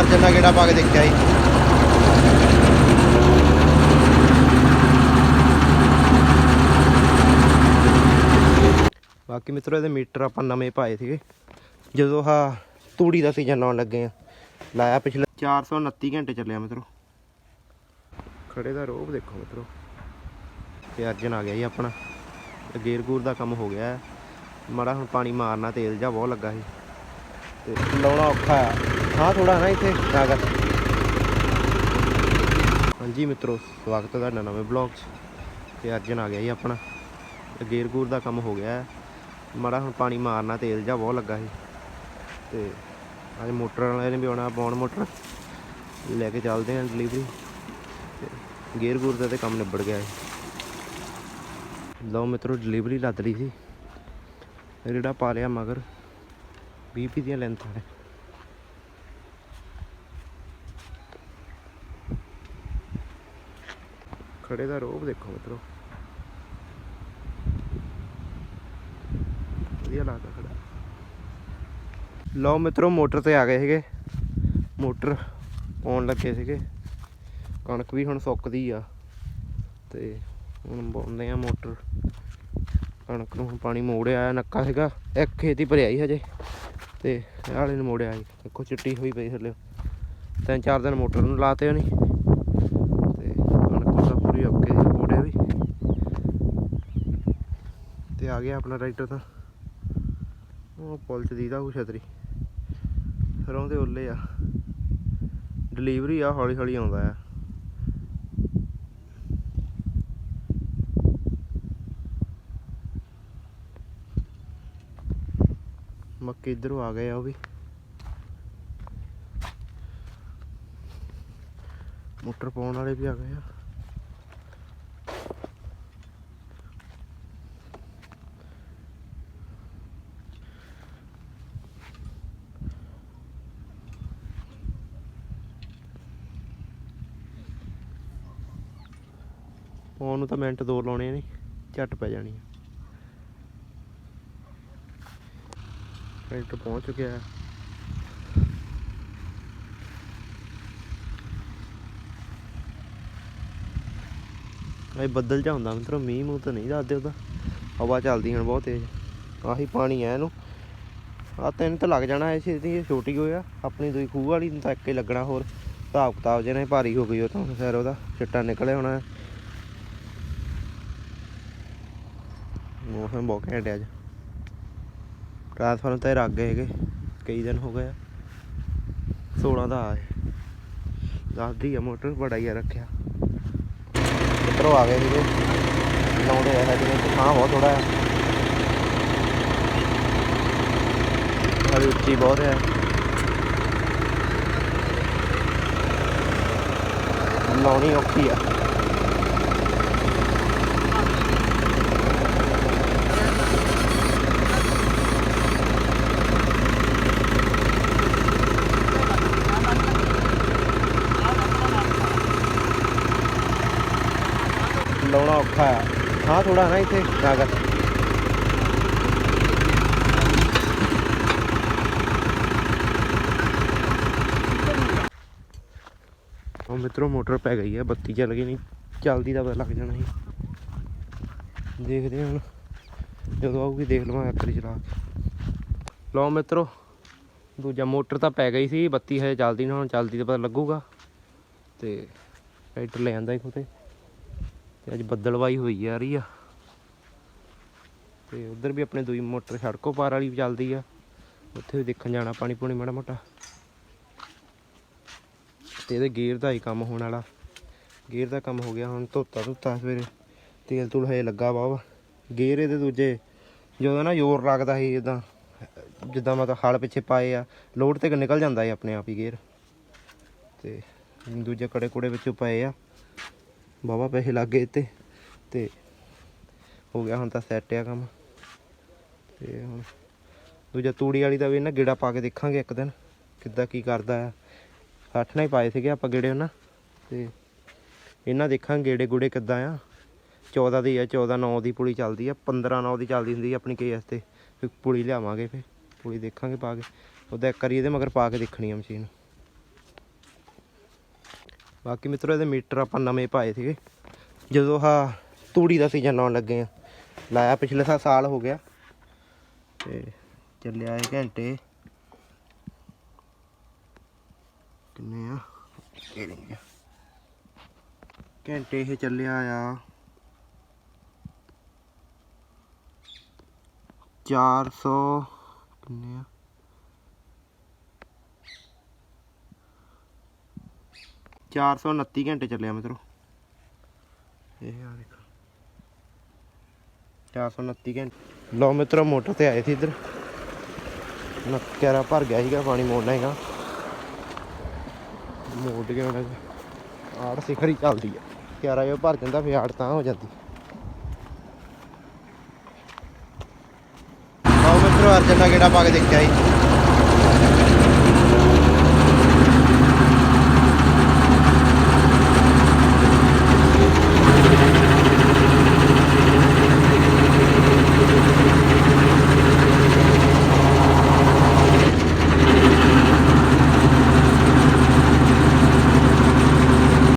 ਅਰਜਨ ਦਾ ਗੇੜਾ ਪਾ ਕੇ ਦੇਖਿਆ ਜੀ। ਬਾਕੀ ਮਿੱਤਰੋ, ਇਹਦੇ ਮੀਟਰ ਆਪਾਂ ਨਵੇਂ ਪਾਏ ਸੀਗੇ। ਜਦੋਂ ਆਹ ਤੂੜੀ ਦਾ ਸੀਜ਼ਨ ਲਾਉਣ ਲੱਗੇ ਆ, ਲਾਇਆ ਪਿਛਲੇ 429 ਘੰਟੇ ਚੱਲਿਆ ਮਿੱਤਰੋ। ਖੜੇ ਦਾ ਰੋਬ ਦੇਖੋ ਮਿੱਤਰੋ। ਤੇ ਅਰਜਨ ਆ ਗਿਆ ਜੀ ਆਪਣਾ। ਗੇਰ ਗੂਰ ਦਾ ਕੰਮ ਹੋ ਗਿਆ ਮਾੜਾ ਹੁਣ ਪਾਣੀ ਮਾਰਨਾ, ਤੇਲ ਜਾ ਬਹੁਤ ਲੱਗਾ ਸੀ। ਤੇ ਲਾਉਣਾ ਔਖਾ ਆ ਹਾਂ ਥੋੜਾ ਨਾ ਇੱਥੇ, ਤਾਂ ਕਰ। ਹਾਂਜੀ ਮਿੱਤਰੋ, ਸਵਾਗਤ ਹੈ ਤੁਹਾਡਾ ਨਵੇਂ ਬਲੌਗ 'ਚ। ਤੇ ਅਰਜਨ ਆ ਗਿਆ ਜੀ ਆਪਣਾ। ਤੇ ਗੇਰ ਗੂਰ ਦਾ ਕੰਮ ਹੋ ਗਿਆ ਹੈ। ਮਾੜਾ ਹੁਣ ਪਾਣੀ ਮਾਰਨਾ, ਤੇਲ ਜਾ ਬਹੁਤ ਲੱਗਾ ਸੀ। ਤੇ ਅੱਜ ਮੋਟਰ ਵਾਲੇ ਨੇ ਵੀ ਆਉਣਾ ਬੌਣ ਮੋਟਰ। ਲੈ ਕੇ ਚੱਲਦੇ ਹਾਂ ਡਿਲੀਵਰੀ ਤੇ ਗੇਅਰ ਗੂਰ ਦਾ ਤੇ ਕੰਮ ਨਿਬੜ ਗਿਆ ਹੈ ਲਓ ਮਿੱਤਰੋ ਡਿਲੀਵਰੀ ਲੱਦ ਰਹੀ ਸੀ। ਰੇੜਾ ਪਾ ਲਿਆ ਮਗਰ 20 ਦੀਆਂ ਲੈਂਥਾਂ ਨੇ ਖੜੇ ਦਾ ਰੋਬ ਦੇਖੋ ਮਿੱਤਰੋ। ਵਧੀਆ ਲੱਗਦਾ ਖੜਾ। ਲਓ ਮਿੱਤਰੋ, ਮੋਟਰ ਤੇ ਆ ਗਏ ਸੀਗੇ। ਮੋਟਰ ਪਾਉਣ ਲੱਗੇ ਸੀਗੇ। ਕਣਕ ਵੀ ਹੁਣ ਸੁੱਕਦੀ ਆ। ਤੇ ਹੁਣ ਪਾਉਂਦੇ ਆ ਮੋਟਰ। ਕਣਕ ਨੂੰ ਹੁਣ ਪਾਣੀ ਮੋੜਿਆ ਆ ਨੱਕਾ ਸੀਗਾ। ਇੱਕ ਖੇਤੀ ਭਰਿਆ ਹੀ ਹਜੇ। ਤੇ ਵਾਲੇ ਨੂੰ ਮੋੜਿਆ ਸੀ। ਦੇਖੋ, ਚਿੱਟੀ ਹੋਈ ਪਈ ਥੱਲੇ। ਤਿੰਨ ਚਾਰ ਦਿਨ ਮੋਟਰ ਨੂੰ ਲਾਤੇ ਨਹੀਂ ਤੇ ਕਣਕ ਤਾਂ ਪੂਰੀ ਓਕੇ ਦੀ ਮੋੜਿਆ ਵੀ ਤੇ ਆ ਗਿਆ ਆਪਣਾ ਟਰੈਕਟਰ ਤਾਂ। ਉਹ ਪੁਲ ਚ ਦੀਦਾ ਉਹ ਛਤਰੀ। ਸਰੋਂ ਦੇ ਉੱਲੇ ਆ। ਡਿਲੀਵਰੀ ਆ ਹੌਲੀ ਹੌਲੀ ਆਉਂਦਾ ਆ। ਮੱਕੇ ਇਧਰੋਂ ਆ ਗਏ ਆ ਉਹ ਵੀ। ਮੋਟਰ ਪਾਉਣ ਵਾਲੇ ਵੀ ਆ ਗਏ ਆ। ਪਾਉਣ ਨੂੰ ਤਾਂ ਮਿੰਟ ਦੋ ਲਾਉਣੇ ਨੇ, ਝੱਟ ਪੈ ਜਾਣੀ ਆ। ਟਰੈਕਟਰ ਪਹੁੰਚ ਚੁੱਕਿਆ ਹੈ ਇਹ ਬੱਦਲ ਜਾ ਹੁੰਦਾ ਮਿੱਤਰੋ, ਮੀਂਹ ਮੂੰਹ ਤਾਂ ਨਹੀਂ ਦੱਸਦੇ ਉਹਦਾ। ਹਵਾ ਚੱਲਦੀ ਹੁਣ ਬਹੁਤ ਤੇਜ਼। ਆਹੀ ਪਾਣੀ ਹੈ ਇਹਨੂੰ। ਆ ਤਿੰਨ ਤਾਂ ਲੱਗ ਜਾਣਾ ਐਸੀ ਦੀ ਛੋਟੀ ਹੋਇਆ ਆਪਣੀ ਦੂਈ ਖੂਹ ਵਾਲੀ ਨੂੰ ਤਾਂ ਇੱਕ ਹੀ ਲੱਗਣਾ ਹੋਰ। ਹਿਸਾਬ ਕਿਤਾਬ ਜਿਹਨੇ ਭਾਰੀ ਹੋ ਗਈ ਉਹ ਤਾਂ ਫਿਰ ਉਹਦਾ ਛਿੱਟਾ ਨਿਕਲਿਆ ਹੋਣਾ। ਮੌਸਮ ਬਹੁਤ ਘੈਂਟ ਹੈ ਅੱਜ। ਟ੍ਰਾਂਸਫਾਰਮ ਤਾਂ ਇਹ ਰੱਖ ਗਏ ਹੈਗੇ ਕਈ ਦਿਨ ਹੋ ਗਏ ਆ। 16 ਦਾ ਆਏ ਦੱਸਦੀ ਆ, ਮੋਟਰ ਬੜਾ ਹੀ ਆ ਰੱਖਿਆ। ਮਿੱਤਰੋ ਆ ਗਏ ਸੀਗੇ। ਲਾਉਂਦੇ ਆ ਜਿਵੇਂ ਥਾਂ ਬਹੁਤ ਥੋੜਾ ਆ। ਹਾਲੀ ਉੱਚੀ ਬਹੁਤ ਹੈ ਲਾਉਣੀ ਔਖੀ ਆ। ਲਾਉਣਾ ਔਖਾ ਆ। ਹਾਂ ਥੋੜਾ ਨਾ ਇੱਥੇ ਤਾਂ ਕਰ ਉਹ ਮਿੱਤਰੋ, ਮੋਟਰ ਪੈ ਗਈ ਹੈ ਬੱਤੀ ਚੱਲ ਗਈ ਨਹੀਂ। ਚੱਲਦੀ ਦਾ ਪਤਾ ਲੱਗ ਜਾਣਾ ਸੀ। ਦੇਖਦੇ ਹੁਣ, ਜਦੋਂ ਆਊਗੀ ਦੇਖ ਲਵਾਂ ਇੱਕ ਚਲਾ ਕੇ ਲਓ ਮਿੱਤਰੋ, ਦੂਜਾ ਮੋਟਰ ਤਾਂ ਪੈ ਗਈ ਸੀ, ਬੱਤੀ ਹਜੇ ਚੱਲਦੀ ਨਾ ਹੁਣ ਚੱਲਦੀ ਤਾਂ ਪਤਾ ਲੱਗੂਗਾ। ਤੇ, ਟਰੈਕਟਰ ਲੈ ਜਾਂਦਾ ਇੱਕ ਤੇ। ਤੇ ਅੱਜ ਬੱਦਲਵਾਈ ਹੋਈ ਆ ਰਹੀ ਆ। ਤੇ ਉਧਰ ਵੀ ਆਪਣੇ ਦੂਈ ਮੋਟਰ ਸੜਕੋ ਪਾਰ ਵਾਲੀ ਵੀ ਚੱਲਦੀ ਆ। ਉੱਥੇ ਵੀ ਦੇਖਣ ਜਾਣਾ ਪਾਣੀ ਪੂਣੀ ਮਾੜਾ ਮੋਟਾ। ਤੇ ਇਹਦੇ ਗੇਅਰ ਦਾ ਹੀ ਕੰਮ ਹੋਣ ਵਾਲਾ। ਗੇਅਰ ਦਾ ਕੰਮ ਹੋ ਗਿਆ, ਹੁਣ ਧੋਤਾ ਧੋਤਾ ਸਵੇਰੇ। ਤੇਲ ਤੂਲ ਹਜੇ ਲੱਗਾ ਵਾ ਗੇਅਰ ਇਹਦੇ ਦੂਜੇ, ਜਦੋਂ ਨਾ ਜ਼ੋਰ ਲੱਗਦਾ ਸੀ, ਜਿੱਦਾਂ ਜਿੱਦਾਂ ਮਤਲਬ ਹਲ ਪਿੱਛੇ ਪਾਏ ਆ, ਲੋਡ ਤੇ ਨਿਕਲ ਜਾਂਦਾ ਹੈ ਆਪਣੇ ਆਪ ਹੀ ਗੇਅਰ। ਤੇ ਦੂਜੇ ਕੜੇ ਕੁੜੇ ਵਿੱਚੋਂ ਪਏ ਆ। ਬਾਬਾ ਪੈਸੇ ਲੱਗ ਗਏ ਤੇ ਤੇ ਹੋ ਗਿਆ ਹੁਣ ਤਾਂ ਸੈੱਟ ਆ ਕੰਮ। ਤੇ ਹੁਣ ਦੂਜਾ ਤੂੜੀ ਵਾਲੀ ਦਾ ਵੀ ਨਾ ਗੇੜਾ ਪਾ ਕੇ ਦੇਖਾਂਗੇ ਇੱਕ ਦਿਨ, ਕਿੱਦਾਂ ਕੀ ਕਰਦਾ ਆ। ਅੱਠ ਨਾਲ ਹੀ ਪਾਏ ਸੀਗੇ ਆਪਾਂ ਗੇੜੇ ਉਹਨਾਂ ਤੇ ਇਹਨਾਂ ਦੇਖਾਂਗੇ ਗੇੜੇ ਗੁੜੇ ਕਿੱਦਾਂ ਆ। 14 ਦੀ ਆ 14 9 ਦੀ ਪੁਲੀ ਚੱਲਦੀ ਆ 15 9 ਦੀ ਚੱਲਦੀ ਹੁੰਦੀ ਆਪਣੀ ਕੇਐਸ ਤੇ। ਫਿਰ ਪੁਲੀ ਲਿਆਵਾਂਗੇ ਫੇ ਪੁਲੀ ਦੇਖਾਂਗੇ ਪਾ ਕੇ। ਉਹਦਾ ਇੱਕ ਵਾਰੀ ਇਹਦੇ ਮਗਰ ਪਾ ਕੇ ਦੇਖਣੀ ਆ ਮਸ਼ੀਨ। ਬਾਕੀ ਮਿੱਤਰੋ, ਇਹਦੇ ਮੀਟਰ ਆਪਾਂ ਨਵੇਂ ਪਾਏ ਸੀਗੇ। ਜਦੋਂ ਆਹ ਤੂੜੀ ਦਾ ਸੀਜ਼ਨ ਲਾਉਣ ਲੱਗੇ ਆ। ਲਾਇਆ ਪਿਛਲੇ ਸਾ- ਸਾਲ ਹੋ ਗਿਆ। ਤੇ ਚੱਲਿਆ ਇਹ ਘੰਟੇ। ਕਿੰਨੇ ਆ? ਇਹ ਘੰਟੇ ਇਹ ਚੱਲਿਆ ਆ। 400 ਕਿੰਨੇ ਆ? 429 ਘੰਟੇ ਚੱਲਿਆ ਮਿੱਤਰੋ। ਇਹ ਆ ਦੇਖੋ। 429 ਘੰਟੇ। ਲਓ ਮਿੱਤਰੋ ਮੋਟਰ ਤੇ ਆਏ ਸੀ ਇੱਧਰ। ਨੱਕਿਆਰਾ ਭਰ ਗਿਆ ਸੀਗਾ ਪਾਣੀ ਮੋੜਨਾ ਹੈਗਾ ਮੋੜ ਕੇ ਹੁਣ। ਆੜ ਸਿਖਰੀ ਚੱਲਦੀ ਆ। ਕਿਆਰਾ ਜੋ ਭਰ ਜਾਂਦਾ ਫਿਰ ਆੜ ਤਾਂ ਹੋ ਜਾਂਦੀ। ਲਓ ਮਿੱਤਰੋ ਅਰਜਨ ਦਾ ਗੇੜਾ ਪਾ ਕੇ ਦੇਖਿਆ ਜੀ।